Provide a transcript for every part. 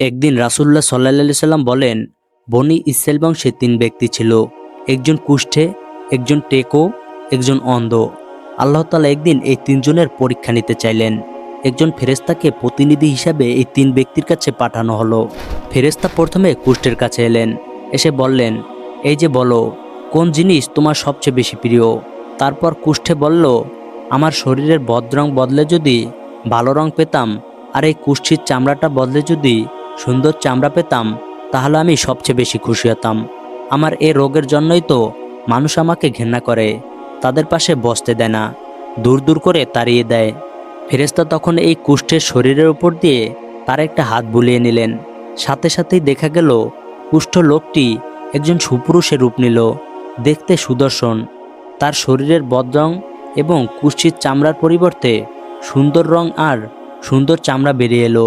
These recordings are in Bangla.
একদিন রাসুল্লাহ সাল্লা সাল্লাম বলেন, বনি ইসরায়েল বংশে তিন ব্যক্তি ছিল। একজন কুষ্ঠে, একজন টেকো, একজন অন্ধ। আল্লাহ তালা একদিন এই তিনজনের পরীক্ষা নিতে চাইলেন। একজন ফেরেস্তাকে প্রতিনিধি হিসাবে এই তিন ব্যক্তির কাছে পাঠানো হলো। ফেরেস্তা প্রথমে কুষ্ঠের কাছে এলেন। এসে বললেন, এই যে বলো, কোন জিনিস তোমার সবচেয়ে বেশি প্রিয়? তারপর কুষ্ঠে বলল, আমার শরীরের বদ বদরং বদলে যদি ভালো রং পেতাম, আর এই কুষ্ঠির চামড়াটা বদলে যদি সুন্দর চামড়া পেতাম, তাহলে আমি সবচেয়ে বেশি খুশি হতাম। আমার এ রোগের জন্যই তো মানুষ আমাকে ঘৃণা করে, তাদের পাশে বসতে দেয় না, দূর দূর করে তাড়িয়ে দেয়। ফেরেস্তা তখন এই কুষ্ঠের শরীরের উপর দিয়ে তার একটা হাত বুলিয়ে নিলেন। সাথে সাথেই দেখা গেল, কুষ্ঠ লোকটি একজন সুপুরুষের রূপ নিল, দেখতে সুদর্শন। তার শরীরের বদরং এবং কুষ্ঠির চামড়ার পরিবর্তে সুন্দর রং আর সুন্দর চামড়া বেরিয়ে এলো।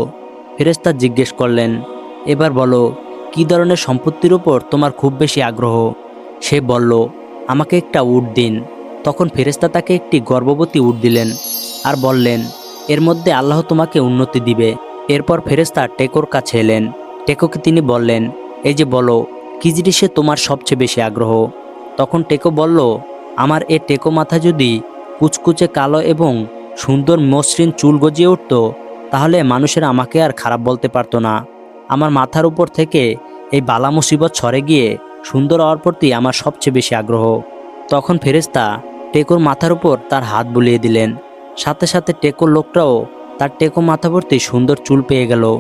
ফেরেস্তা জিজ্ঞেস করলেন, এবার বলো, কী ধরনের সম্পত্তির উপর তোমার খুব বেশি আগ্রহ? সে বলল, আমাকে একটা উট দিন। তখন ফেরেস্তা তাকে একটি গর্ভবতী উট দিলেন আর বললেন, এর মধ্যে আল্লাহ তোমাকে উন্নতি দিবে। এরপর ফেরেস্তা টেকোর কাছে এলেন। টেকোকে তিনি বললেন, এই যে বলো, কী জিনিসে তোমার সবচেয়ে বেশি আগ্রহ? তখন টেকো বলল, আমার এ টেকো মাথা যদি কুচকুচে কালো এবং সুন্দর মসৃণ চুল গজিয়ে উঠত তাহলে মানুষেরা আমাকে আর খারাপ বলতে পারতো না। আমার মাথার উপর থেকে এই বালা মুসিবত ছড়ে গিয়ে সুন্দর হওয়ার প্রতি আমার সবচেয়ে বেশি আগ্রহ। তখন ফেরেস্তা টেকোর মাথার উপর তার হাত বুলিয়ে দিলেন। সাথে সাথে টেকোর লোকটাও তার টেকো মাথা ভর্তি সুন্দর চুল পেয়ে গেল।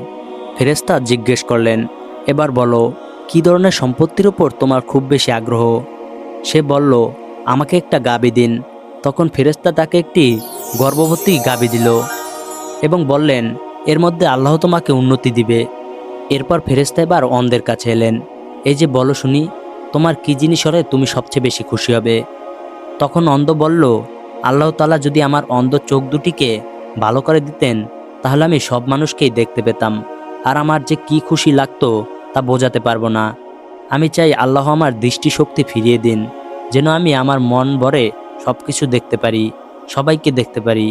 ফেরেস্তা জিজ্ঞেস করলেন, এবার বলো, কী ধরনের সম্পত্তির উপর তোমার খুব বেশি আগ্রহ? সে বলল, আমাকে একটা গাবি দিন। তখন ফেরেস্তা তাকে একটি গর্ভবতী গাবি দিল। এবং বললেন, এর মধ্যে আল্লাহ তোমাকে উন্নতি দিবে। এরপর ফেরেস্তা এবার অন্ধের কাছে এলেন। এই যে বলো শুনি, তোমার কী জিনিস হলে তুমি সবচেয়ে বেশি খুশি হবে? তখন অন্ধ বলল, আল্লাহ তালা যদি আমার অন্ধ চোখ দুটিকে ভালো করে দিতেন, তাহলে আমি সব মানুষকেই দেখতে পেতাম। আর আমার যে কি খুশি লাগতো তা বোঝাতে পারব না। আমি চাই আল্লাহ আমার দৃষ্টিশক্তি ফিরিয়ে দিন, যেন আমি আমার মন ভরে সব কিছু দেখতে পারি, সবাইকে দেখতে পারি।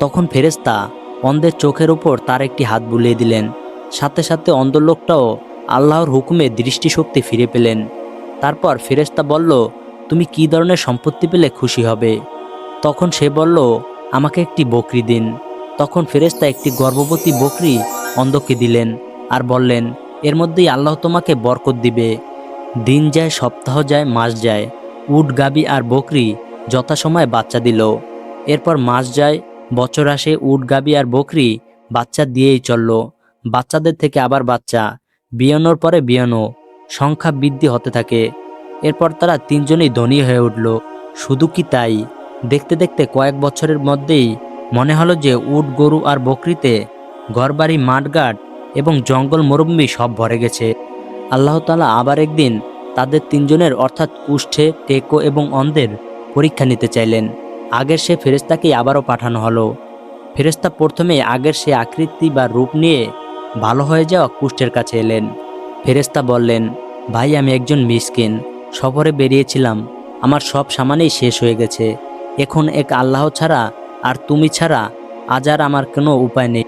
তখন ফেরেস্তা অন্ধের চোখের উপর তার একটি হাত বুলিয়ে দিলেন। সাথে সাথে অন্ধ লোকটাও আল্লাহর হুকুমে দৃষ্টিশক্তি ফিরে পেলেন। তারপর ফেরেস্তা বলল, তুমি কী ধরনের সম্পত্তি পেলে খুশি হবে? তখন সে বলল, আমাকে একটি বকরি দিন। তখন ফেরেস্তা একটি গর্ভবতী বকরি অন্ধকে দিলেন আর বললেন, এর মধ্যেই আল্লাহ তোমাকে বরকত দিবে। দিন যায়, সপ্তাহ যায়, মাস যায়। উট, গাবি আর বকরি যথাসময়ে বাচ্চা দিল। এরপর মাস যায় বছর আসে উট, গাবি আর বকরি বাচ্চা দিয়েই চলল। বাচ্চাদের থেকে আবার বাচ্চা, বিয়ানোর পরে বিয়ানো, সংখ্যা বৃদ্ধি হতে থাকে। এরপর তারা তিনজনেই ধনী হয়ে উঠল। শুধু কি তাই? দেখতে দেখতে কয়েক বছরের মধ্যেই মনে হলো যে উট, গরু আর বকরিতে ঘরবাড়ি, মাঠঘাট এবং জঙ্গল মরুভূমি সব ভরে গেছে। আল্লাহ তালা আবার একদিন তাদের তিনজনের অর্থাৎ কুষ্ঠে, টেকো এবং অন্ধের পরীক্ষা নিতে চাইলেন। আগের সে ফেরেস্তাকেই আবারও পাঠানো হলো। ফেরেস্তা প্রথমে আগের সে আকৃতি বা রূপ নিয়ে ভালো হয়ে যাওয়া কুষ্ঠের কাছে এলেন। ফেরেস্তা বললেন, ভাই, আমি একজন মিসকিন। সফরে বেরিয়েছিলাম। আমার সব সামানেই শেষ হয়ে গেছে। এখন এক আল্লাহ ছাড়া আর তুমি ছাড়া আজ আর আমার কোনো উপায় নেই।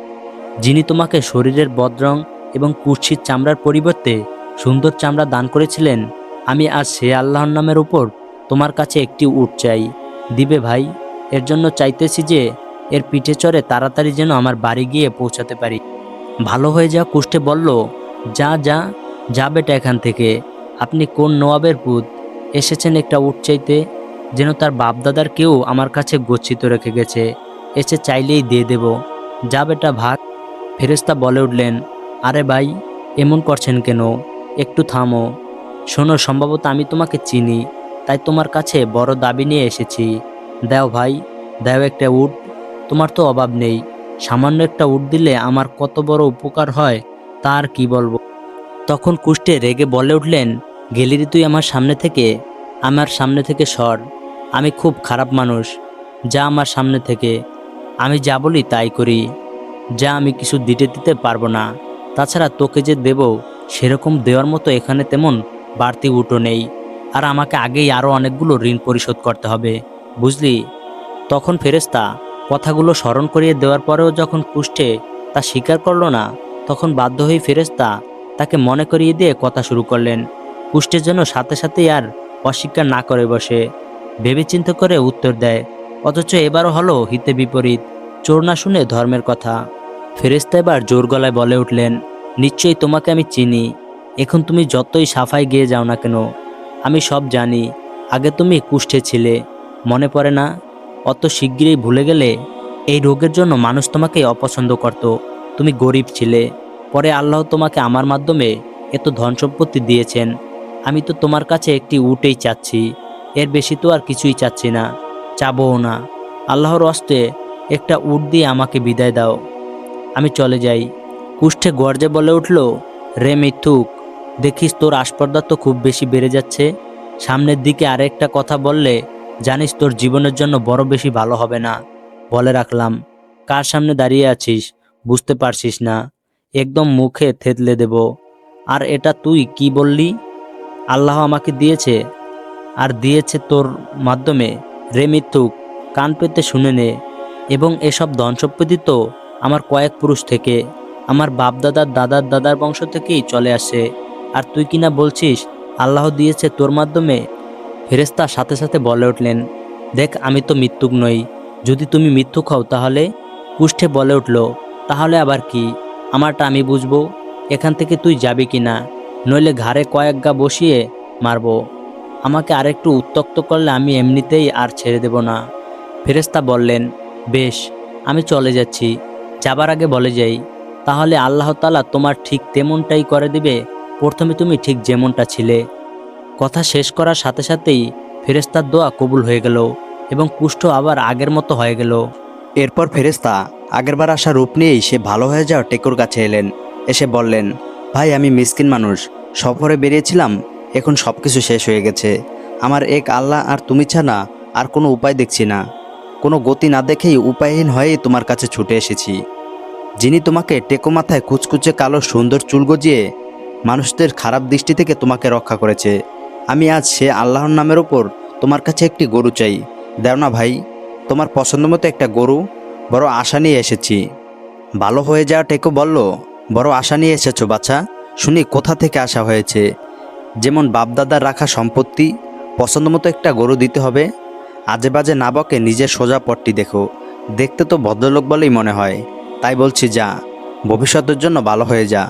যিনি তোমাকে শরীরের বদরং এবং কুৎসিত চামড়ার পরিবর্তে সুন্দর চামড়া দান করেছিলেন, আমি আজ সে আল্লাহর নামের উপর তোমার কাছে একটি উট চাই। দিবে ভাই, এর জন্য চাইতেছি যে এর পিঠে চড়ে তাড়াতাড়ি যেন আমার বাড়ি গিয়ে পৌঁছাতে পারি। ভালো হয়ে যা কুষ্টে বলল, যা যা যা বেটা এখান থেকে। আপনি কোন নবাবের পুত? এসেছেন একটা উঠ চাইতে, যেন তার বাপদাদার কেউ আমার কাছে গচ্ছিত রেখে গেছে। এসে চাইলেই দিয়ে দেব। যা বেটা ভাগ। ফেরেস্তা বলে উঠলেন, আরে ভাই, এমন করছেন কেন? একটু থামো। শোনো, সম্ভবত আমি তোমাকে চিনি। তাই তোমার কাছে বড় দাবি নিয়ে এসেছি। দাও ভাই, দাও একটা উট। তোমার তো অভাব নেই। সামান্য একটা উট দিলে আমার কত বড় উপকার হয় তার কি বলব? তখন কুষ্টে রেগে বলে উঠলেন, গেলিরি, তুই আমার সামনে থেকে, আমার সামনে থেকে সর। আমি খুব খারাপ মানুষ। যা আমার সামনে থেকে। আমি যা বলি তাই করি। যা আমি কিছু দিতে দিতে পারব না। তাছাড়া তোকে যে দেব, সেরকম দেওয়ার মতো এখানে তেমন বাড়তি উটো নেই। আর আমাকে আগেই আরও অনেকগুলো ঋণ পরিশোধ করতে হবে। বুঝলি? তখন ফেরেস্তা কথাগুলো স্মরণ করিয়ে দেওয়ার পরেও যখন কুষ্ঠে তা স্বীকার করল না, তখন বাধ্য হয়ে ফেরেস্তা তাকে মনে করিয়ে দিয়ে কথা শুরু করলেন। কুষ্ঠের জন্য সাথে সাথেই আর অস্বীকার না করে বসে। ভেবেচিন্তে করে উত্তর দেয়, অথচ এবারও হলো হিতে বিপরীত। চোর না শুনে ধর্মের কথা। ফেরেস্তা এবার জোর গলায় বলে উঠলেন, নিশ্চয়ই তোমাকে আমি চিনি। এখন তুমি যতই সাফাই গিয়ে যাও না কেন আমি সব জানি। আগে তুমি কুষ্ঠে ছিলে। মনে পড়ে না? অত শিগগিরই ভুলে গেলে এই রোগের জন্য মানুষ তোমাকে অপছন্দ করত। তুমি গরিব ছিলে। পরে আল্লাহ তোমাকে আমার মাধ্যমে এত ধন সম্পত্তি দিয়েছেন। আমি তো তোমার কাছে একটি উটেই চাচ্ছি। এর বেশি তো আর কিছুই চাচ্ছি না। চাবও না। আল্লাহর অস্তে একটা উট দিয়ে আমাকে বিদায় দাও। আমি চলে যাই। কুষ্ঠে গর্জে বলে উঠল, রে মিথুক দেখিস তোর আসপর্দা তো খুব বেশি বেড়ে যাচ্ছে। সামনের দিকে আরেকটা কথা বললে, জানিস তোর জীবনের জন্য বড় বেশি ভালো হবে না। বলে রাখলাম, কার সামনে দাঁড়িয়ে আছিস বুঝতে পারছিস না। একদম মুখে থেতলে দেব। আর এটা তুই কি বললি? আল্লাহ আমাকে দিয়েছে, আর দিয়েছে তোর মাধ্যমে। রে মিথ্যুক, কান পেতে শুনে নে। এবং এসব ধন সম্পত্তি তো আমার কয়েক পুরুষ থেকে, আমার বাপদাদার দাদার দাদার বংশ থেকেই চলে আসে। আর তুই কিনা বলছিস, আল্লাহ দিয়েছে তোর মাধ্যমে? ফেরেস্তা সাথে সাথে বলে উঠলেন, দেখ আমি তো মৃত্যুক নই, যদি তুমি মিথ্যুক হও তাহলে? কুষ্ঠে বলে উঠল, তাহলে আবার কি? আমারটা আমি বুঝব, এখান থেকে তুই যাবি কি না? নইলে ঘাড়ে কয়েক গা বসিয়ে মারবো। আমাকে আরেকটু উত্তক্ত করলে আমি এমনিতেই আর ছেড়ে দেব না। ফেরেস্তা বললেন, বেশ, আমি চলে যাচ্ছি। যাবার আগে বলে যাই, তাহলে আল্লাহ তালা তোমার ঠিক তেমনটাই করে দিবে প্রথমে তুমি ঠিক যেমনটা ছিলে। কথা শেষ করার সাথে সাথেই ফেরেস্তার দোয়া কবুল হয়ে গেল এবং কুষ্ঠ আবার আগের মতো হয়ে গেল। এরপর ফেরেস্তা আগেরবার আসা রূপ নিয়েই সে ভালো হয়ে যাওয়া টেকুর কাছে এলেন। এসে বললেন, ভাই, আমি মিসকিন মানুষ। সফরে বেরিয়েছিলাম, এখন সব কিছু শেষ হয়ে গেছে। আমার এক আল্লাহ আর তুমি ছাড়া আর কোনো উপায় দেখছি না। কোনো গতি না দেখেই উপায়হীন হয়েই তোমার কাছে ছুটে এসেছি। যিনি তোমাকে টেকো মাথায় কুচকুচে কালো সুন্দর চুল গজিয়ে মানুষদের খারাপ দৃষ্টি থেকে তোমাকে রক্ষা করেছে। আমি আজ সে আল্লাহর নামের ওপর তোমার কাছে একটি গরু চাই। দেও না ভাই, তোমার পছন্দ মতো একটা গরু, বড় আশা নিয়ে এসেছি। ভালো হয়ে যাওয়া টেকো বলল, বড় আশা নিয়ে এসেছ বাচ্চা শুনি কোথা থেকে আসা হয়েছে? যেমন বাপদাদার রাখা সম্পত্তি, পছন্দ মতো একটা গরু দিতে হবে। আজে বাজে না বকে নিজের সোজা পটটি দেখো। দেখতে তো ভদ্রলোক বলেই মনে হয়। তাই বলছি যা, ভবিষ্যতের জন্য ভালো হয়ে যা।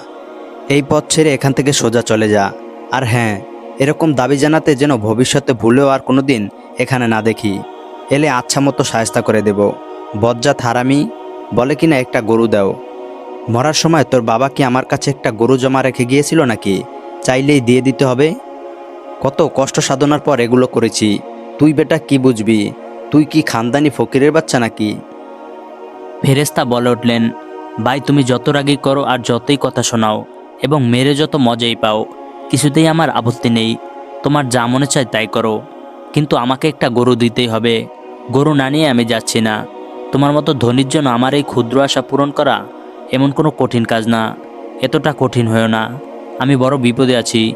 এই পথ ছেড়ে এখান থেকে সোজা চলে যা। আর হ্যাঁ এরকম দাবি জানাতে যেন ভবিষ্যতে ভুলেও আর কোনো দিন এখানে না দেখি। এলে আচ্ছা মতো সায়স্তা করে দেব। বজ্জাত হারামি, বলে কিনা একটা গরু দাও। মরার সময় তোর বাবা কি আমার কাছে একটা গরু জমা রেখে গিয়েছিল নাকি? চাইলেই দিয়ে দিতে হবে। কত কষ্ট সাধনার পর এগুলো করেছি। তুই বেটা কি বুঝবি? তুই কি খানদানি ফকিরের বাচ্চা নাকি? ফেরেস্তা বলে উঠলেন, ভাই, তুমি যত রাগই করো আর যতই কথা শোনাও। এবং মেরে যত মজাই পাও, কিছুতেই আমার আপত্তি নেই। তোমার যা মনে চায় তাই করো। কিন্তু আমাকে একটা গরু দিতেই হবে। গরু না নিয়ে আমি যাচ্ছি না। তোমার মতো ধনির জন্য আমার এই ক্ষুদ্র আশা পূরণ করা এমন কোনো কঠিন কাজ না। এতটা কঠিন হয়েও না। আমি বড় বিপদে আছি।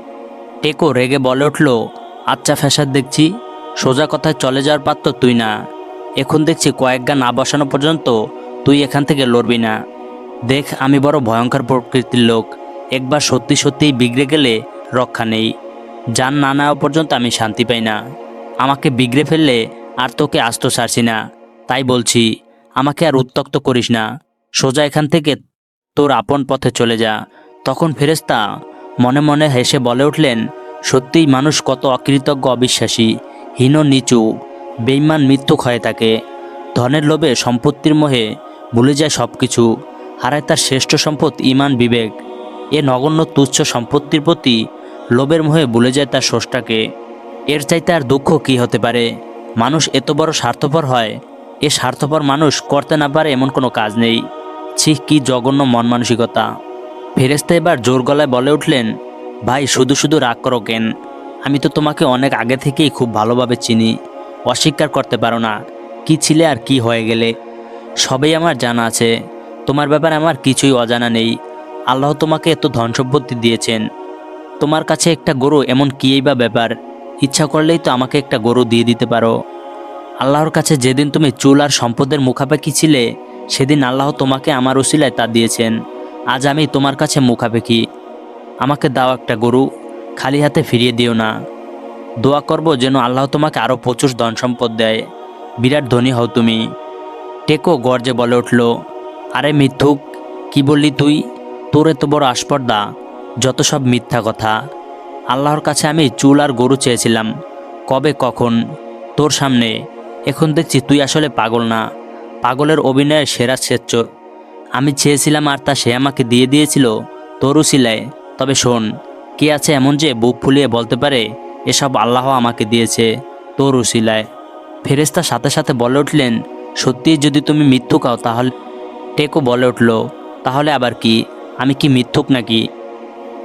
টেকো রেগে বলে উঠল আচ্ছা ফ্যাসাদ দেখছি, সোজা কথায় চলে যাওয়ার পাত্র তুই না। এখন দেখছি কয়েক গান না বসানো পর্যন্ত তুই এখান থেকে লড়বি না। দেখ, আমি বড় ভয়ঙ্কর প্রকৃতির লোক। একবার সত্যি সত্যিই বিগড়ে গেলে রক্ষা নেই। যান না নেওয়া পর্যন্ত আমি শান্তি পাই না। আমাকে বিগড়ে ফেললে আর তোকে আস্ত ছাড়ছি না। তাই বলছি, আমাকে আর উত্তক্ত করিস না। সোজা এখান থেকে তোর আপন পথে চলে যা। তখন ফেরেস্তা মনে মনে হেসে বলে উঠলেন, সত্যিই মানুষ কত অকৃতজ্ঞ অবিশ্বাসী, হীন নিচু বেইমান মৃত্যুক হয়ে থাকে ধনের লোভে সম্পত্তির মোহে ভুলে যায় সব কিছু হারায় তার শ্রেষ্ঠ সম্পদ ইমান বিবেক। এ নগণ্য তুচ্ছ সম্পত্তির প্রতি লোভের মোহে ভুলে যায় তার স্রষ্টাকে। এর চাইতে আর দুঃখ কি হতে পারে? মানুষ এত বড় স্বার্থপর হয়, এ স্বার্থপর মানুষ করতে না পারে এমন কোনো কাজ নেই। ছি, কি জঘন্য মন মানসিকতা। ফেরেস্তা এবার জোর গলায় বলে উঠলেন, ভাই, শুধু শুধু রাগ করো কেন? আমি তো তোমাকে অনেক আগে থেকেই খুব ভালোভাবে চিনি। অস্বীকার করতে পারো না, কি ছিলে আর কি হয়ে গেলে। সবই আমার জানা আছে। তোমার ব্যাপারে আমার কিছুই অজানা নেই। আল্লাহ তোমাকে এত ধন সম্পত্তি দিয়েছেন। তোমার কাছে একটা গরু এমন কীই বা ব্যাপার? ইচ্ছা করলেই তো আমাকে একটা গরু দিয়ে দিতে পারো। আল্লাহর কাছে যেদিন তুমি চুল আর সম্পদের মুখাপেক্ষি ছিলে, সেদিন আল্লাহ তোমাকে আমার উসিলায় তা দিয়েছেন। আজ আমি তোমার কাছে মুখাপেক্ষি। আমাকে দাও একটা গরু, খালি হাতে ফিরিয়ে দিও না। দোয়া করব যেন আল্লাহ তোমাকে আরও প্রচুর ধন সম্পদ দেয়। বিরাট ধনী হও তুমি। টেকো গর্জে বলে উঠল, আরে মিথ্যুক, কি বললি তুই? তোর এত বড় আসপর্দা, যত সব মিথ্যা কথা। আল্লাহর কাছে আমি চুল আর গরু চেয়েছিলাম। কবে কখন? তোর সামনে। এখন দেখছি তুই আসলে পাগল না। পাগলের অভিনয়ের সেরা সেচ্চর আমি চেয়েছিলাম আর তা সে আমাকে দিয়ে দিয়েছিল তোর উসিলায় তবে শোন, কে আছে এমন যে বুক ফুলিয়ে বলতে পারে, এসব আল্লাহ আমাকে দিয়েছে তোর উসিলায় ফেরেস্তা সাথে সাথে বলে উঠলেন, সত্যিই যদি তুমি মিথ্যু কাও তাহলে টেকো বলে উঠল, তাহলে আবার কি? আমি কি মিথ্যুক নাকি?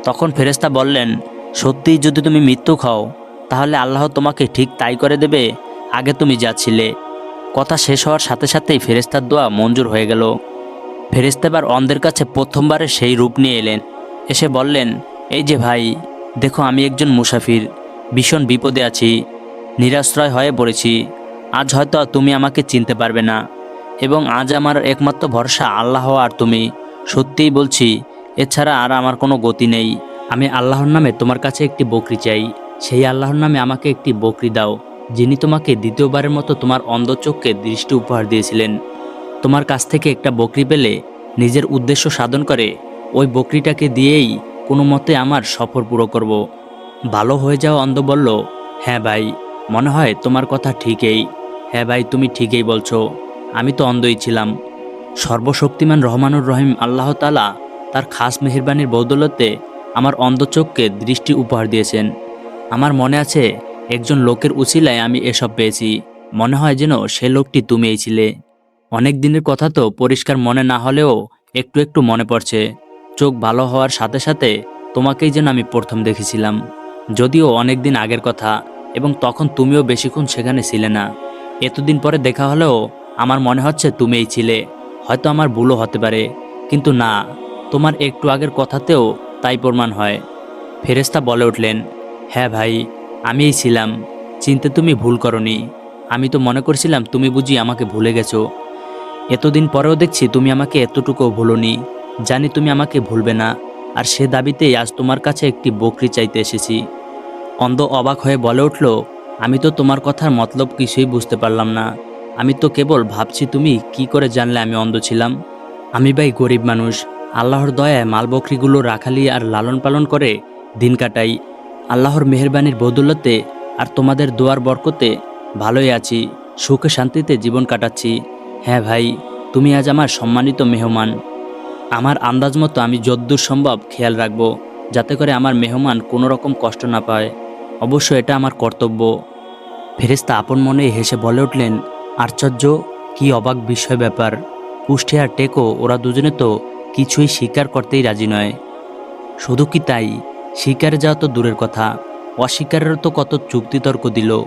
তখন ফেরেস্তা বললেন, সত্যিই যদি তুমি মৃত্যু খাও তাহলে আল্লাহ তোমাকে ঠিক তাই করে দেবে, আগে তুমি যাচ্ছিলে কথা শেষ হওয়ার সাথে সাথেই ফেরেস্তার দোয়া মঞ্জুর হয়ে গেল। ফেরেস্তা এবার অন্ধের কাছে প্রথমবারে সেই রূপ নিয়ে এলেন। এসে বললেন, এই যে ভাই, দেখো আমি একজন মুসাফির, ভীষণ বিপদে আছি, নিরাশ্রয় হয়ে পড়েছি। আজ হয়তো তুমি আমাকে চিনতে পারবে না। এবং আজ আমার একমাত্র ভরসা আল্লাহ আর তুমি। সত্যিই বলছি, এছাড়া আর আমার কোনো গতি নেই। আমি আল্লাহর নামে তোমার কাছে একটি বকরি চাই। সেই আল্লাহর নামে আমাকে একটি বকরি দাও, যিনি তোমাকে দ্বিতীয়বারের মতো তোমার অন্ধ চোখকে দৃষ্টি উপহার দিয়েছিলেন। তোমার কাছ থেকে একটা বকরি পেলে নিজের উদ্দেশ্য সাধন করে, ওই বকরিটাকে দিয়েই কোনো মতে আমার সফর পুরো করব। ভালো হয়ে যাও অন্ধ বলল হ্যাঁ ভাই, মনে হয় তোমার কথা ঠিকই। হ্যাঁ ভাই, তুমি ঠিকই বলছো। আমি তো অন্ধই ছিলাম। সর্বশক্তিমান রহমানুর রহিম আল্লাহ তালা তার খাস মেহেরবানির বদৌলতে আমার অন্ধ চোখকে দৃষ্টি উপহার দিয়েছেন। আমার মনে আছে, একজন লোকের উচিলায় আমি এসব পেয়েছি। মনে হয় যেন সে লোকটি তুমিই ছিলে। অনেক দিনের কথা তো পরিষ্কার মনে না হলেও একটু একটু মনে পড়ছে। চোখ ভালো হওয়ার সাথে সাথে তোমাকেই যেন আমি প্রথম দেখেছিলাম। যদিও অনেক দিন আগের কথা, এবং তখন তুমিও বেশিক্ষণ সেখানে ছিলে না। এতদিন পরে দেখা হলেও আমার মনে হচ্ছে তুমিই ছিলে। হয়তো আমার ভুলও হতে পারে। কিন্তু না, তোমার একটু আগের কথাতেও তাই প্রমাণ হয়। ফেরেস্তা বলে উঠলেন হ্যাঁ ভাই, আমিই ছিলাম। চিনতে তুমি ভুল করনি। আমি তো মনে করছিলাম তুমি বুঝি আমাকে ভুলে গেছো। এতদিন পরেও দেখছি তুমি আমাকে এতটুকুও ভুলোনি। জানি তুমি আমাকে ভুলবে না। আর সে দাবিতেই আজ তোমার কাছে একটি বকরি চাইতে এসেছি। অন্ধ অবাক হয়ে বলে উঠল, আমি তো তোমার কথার মতলব কিছুই বুঝতে পারলাম না। আমি তো কেবল ভাবছি তুমি কি করে জানলে আমি অন্ধ ছিলাম? আমি ভাই গরিব মানুষ, আল্লাহর দয়ায় মাল বকরিগুলো রাখালি আর লালন পালন করে দিন কাটাই। আল্লাহর মেহরবানির বদৌলতে আর তোমাদের দোয়ার বরকতে ভালোই আছি, সুখে শান্তিতে জীবন কাটাচ্ছি। হ্যাঁ ভাই, তুমি আজ আমার সম্মানিত মেহমান। আমার আন্দাজ মতো আমি যদ্দূর সম্ভব খেয়াল রাখব, যাতে করে আমার মেহমান কোনো রকম কষ্ট না পায়। অবশ্য এটা আমার কর্তব্য। ফেরেস্তা আপন মনে হেসে বলে উঠলেন আশ্চর্য, কি অবাক বিষয় ব্যাপার। কুষ্ঠে আর টেকো, ওরা দুজনে তো কিছুই স্বীকার করতেই রাজি নয়। শুধু কি তাই? স্বীকারে যাওয়া তো দূরের কথা। অস্বীকারেরও তো কত চুক্তিতর্ক দিল।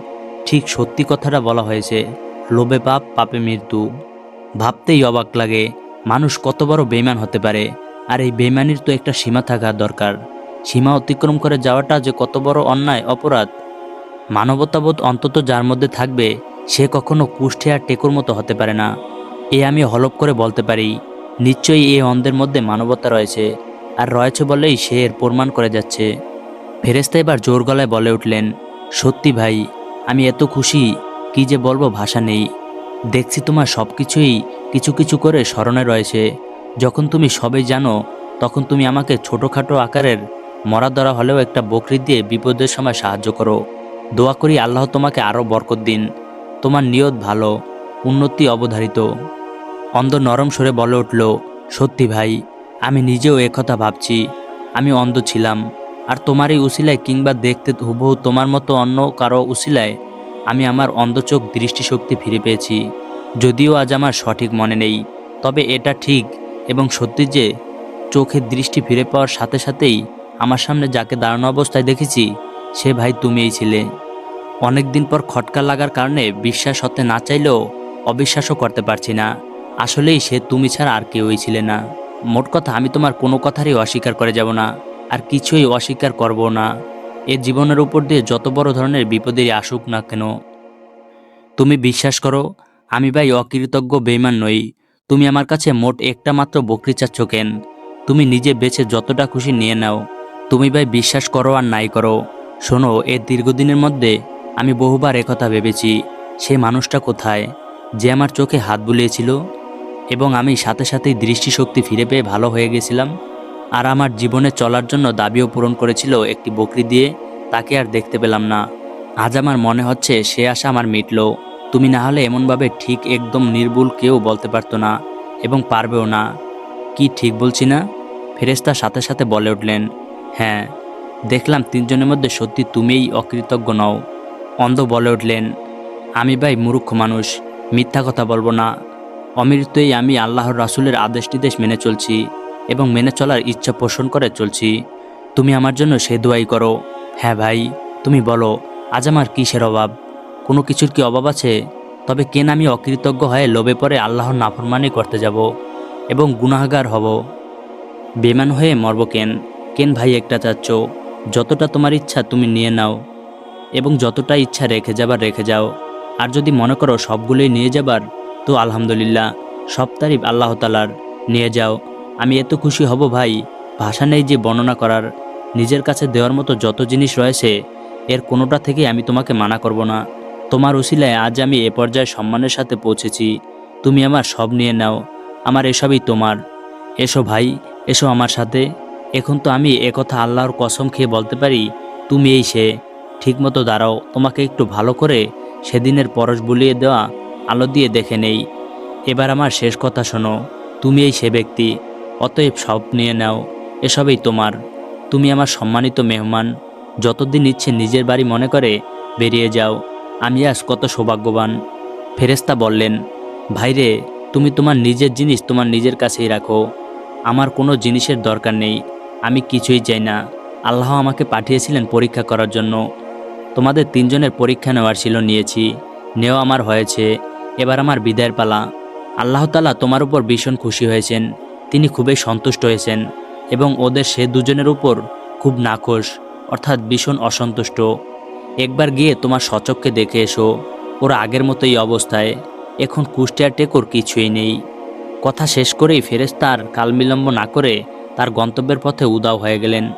ঠিক সত্যি কথাটা বলা হয়েছে, লোভে পাপ, পাপে মৃত্যু। ভাবতেই অবাক লাগে, মানুষ কত বড় বেইমান হতে পারে। আর এই বেইমানির তো একটা সীমা থাকা দরকার। সীমা অতিক্রম করে যাওয়াটা যে কত বড় অন্যায়, অপরাধ। মানবতাবোধ অন্তত যার মধ্যে থাকবে সে কখনো কুষ্ঠে আর টেকুর মতো হতে পারে না। এ আমি হলপ করে বলতে পারি, নিশ্চয়ই এই অন্ধের মধ্যে মানবতা রয়েছে, আর রয়েছে বলেই সে এর প্রমাণ করে যাচ্ছে। ফেরেস্তা এবার জোর গলায় বলে উঠলেন, সত্যি ভাই, আমি এত খুশি, কি যে বলব ভাষা নেই। দেখছি তোমার সব কিছুই কিছু কিছু করে স্মরণে রয়েছে। যখন তুমি সবই জানো, তখন তুমি আমাকে ছোটোখাটো আকারের মরা ধরা হলেও একটা বকরি দিয়ে বিপদের সময় সাহায্য করো। দোয়া করি আল্লাহ তোমাকে আরও বরকত দিন। তোমার নিয়ত ভালো, উন্নতি অবধারিত। অন্ধ নরম সরে বলে উঠল, সত্যি ভাই, আমি নিজেও একথা ভাবছি। আমি অন্ধ ছিলাম। আর তোমার এই উসিলায় কিংবা দেখতে হুবহু তোমার মতো অন্য কারও উসিলায় আমি আমার অন্ধচোখ দৃষ্টিশক্তি ফিরে পেয়েছি। যদিও আজ আমার সঠিক মনে নেই, তবে এটা ঠিক এবং সত্যি যে চোখের দৃষ্টি ফিরে পাওয়ার সাথে সাথেই আমার সামনে যাকে দাঁড়ানো অবস্থায় দেখেছি, সে ভাই তুমিই ছিলে। অনেক দিন পর খটকা লাগার কারণে বিশ্বাস হতে না চাইলেও অবিশ্বাসও করতে পারছি না। আসলেই সে তুমি ছাড়া আর কেউই ছিলে না। মোট কথা, আমি তোমার কোনো কথারই অস্বীকার করে যাব না, আর কিছুই অস্বীকার করব না। এ জীবনের উপর দিয়ে যত বড় ধরনের বিপদেরই আসুক না কেন। তুমি বিশ্বাস করো, আমি ভাই অকৃতজ্ঞ বেইমান নই। তুমি আমার কাছে মোট একটা মাত্র বকরি চাচ্ছ কেন? তুমি নিজে বেছে যতটা খুশি নিয়ে নাও। তুমি ভাই বিশ্বাস করো আর নাই করো। শোনো এর দীর্ঘদিনের মধ্যে আমি বহুবার একথা ভেবেছি, সে মানুষটা কোথায়, যে আমার চোখে হাত বুলিয়েছিল, এবং আমি সাথে সাথেই দৃষ্টিশক্তি ফিরে পেয়ে ভালো হয়ে গেছিলাম, আর আমার জীবনে চলার জন্য দাবিও পূরণ করেছিল একটি বকরি দিয়ে, তাকে আর দেখতে পেলাম না। আজ আমার মনে হচ্ছে সে আশা আমার মিটলো। তুমি না হলে এমনভাবে ঠিক একদম নির্ভুল কেউ বলতে পারতো না, এবং পারবেও না। কি ঠিক বলছি না? ফেরেস্তা সাথে সাথে বলে উঠলেন হ্যাঁ দেখলাম তিনজনের মধ্যে সত্যি তুমিই অকৃতজ্ঞ নও। অন্ধ বলে উঠলেন, আমি ভাই মূর্খ মানুষ, মিথ্যা কথা বলব না। অমৃতই আমি আল্লাহর রাসূলের আদেশ নির্দেশ মেনে চলছি এবং মেনে চলার ইচ্ছা পোষণ করে চলছি। তুমি আমার জন্য সে দোয়াই করো। হ্যাঁ ভাই, তুমি বলো, আজ আমার কিসের অভাব? কোনো কিছুর কি অভাব আছে? তবে কেন আমি অকৃতজ্ঞ হয়ে লোভে পরে আল্লাহর নাফরমানি করতে যাব এবং গুনাহগার হব? বেমান হয়ে মরব কেন? কেন ভাই একটা চাচ্ছ? যতটা তোমার ইচ্ছা তুমি নিয়ে নাও। এবং যতটা ইচ্ছা রেখে যাবার রেখে যাও। আর যদি মনে করো সবগুলোই নিয়ে যাবার, তো আলহামদুলিল্লাহ, সব তারিফ আল্লাহ তালার নিয়ে যাও। আমি এত খুশি হব ভাই, ভাষা নেই যে বর্ণনা করার। নিজের কাছে দেওয়ার মতো যত জিনিস রয়েছে, এর কোনোটা থেকে আমি তোমাকে মানা করব না। তোমার উসিলায় আজ আমি এ পর্যায়ে সম্মানের সাথে পৌঁছেছি। তুমি আমার সব নিয়ে নাও। আমার এসবই তোমার। এসো ভাই, এসো আমার সাথে। এখন তো আমি একথা আল্লাহর কসম খেয়ে বলতে পারি, তুমি এই সে। ঠিকমতো দাঁড়াও, তোমাকে একটু ভালো করে সেদিনের পরশ বুলিয়ে দেওয়া আলো দিয়ে দেখে নেই। এবার আমার শেষ কথা শোনো, তুমি এই সে ব্যক্তি, অতএব সব নিয়ে নাও, এসবই তোমার। তুমি আমার সম্মানিত মেহমান, যতদিন ইচ্ছে নিজের বাড়ি মনে করে বেরিয়ে যাও, আমি আজ কত সৌভাগ্যবান। ফেরেস্তা বললেন, ভাইরে, তুমি তোমার নিজের জিনিস তোমার নিজের কাছেই রাখো, আমার কোনো জিনিসের দরকার নেই, আমি কিছুই চাই না। আল্লাহ আমাকে পাঠিয়েছিলেন পরীক্ষা করার জন্য তোমাদের তিনজনের পরীক্ষা নেওয়ার ছিল নিয়েছি। নেওয়া আমার হয়েছে। এবার আমার বিদায়ের পালা। আল্লাহ তালা তোমার উপর ভীষণ খুশি হয়েছেন। তিনি খুবই সন্তুষ্ট হয়েছেন এবং ওদের সে দুজনের উপর খুব নাখোশ, অর্থাৎ ভীষণ অসন্তুষ্ট। একবার গিয়ে তোমার সচককে দেখে এসো। ওরা আগের মতোই অবস্থায়। এখন কুষ্টিয়ার টেকর কিছুই নেই। কথা শেষ করেই ফেরেস্তার কাল বিলম্ব না করে তার গন্তব্যের পথে উদাও হয়ে গেলেন।